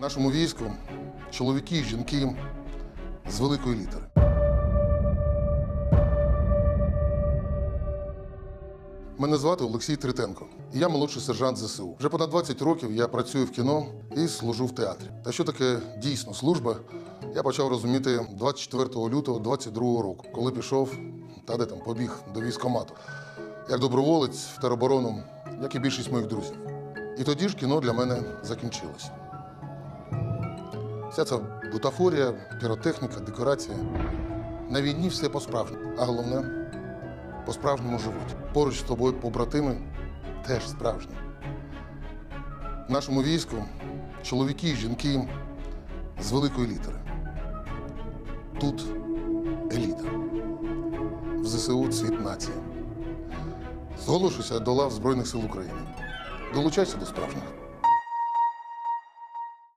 Нашому війську чоловіки і жінки з великої літери. Мене звати Олексій Третенко. і Я молодший сержант ЗСУ. Вже понад 20 років я працюю в кіно і служу в театрі. Та що таке дійсно служба, я почав розуміти 24 лютого 22 року, коли пішов та де там побіг до військкомату. Як доброволець в тероборону, як і більшість моїх друзів. І тоді ж кіно для мене закінчилось. Вся ця бутафорія, піротехніка, декорація. На війні все по-справжньому, а головне по-справжньому живуть. Поруч з тобою побратими теж справжні. В нашому війську чоловіки і жінки з великої літери. Тут еліта. В ЗСУ цвіт нації. Зголошуйся до лав Збройних сил України. Долучайся до справжніх.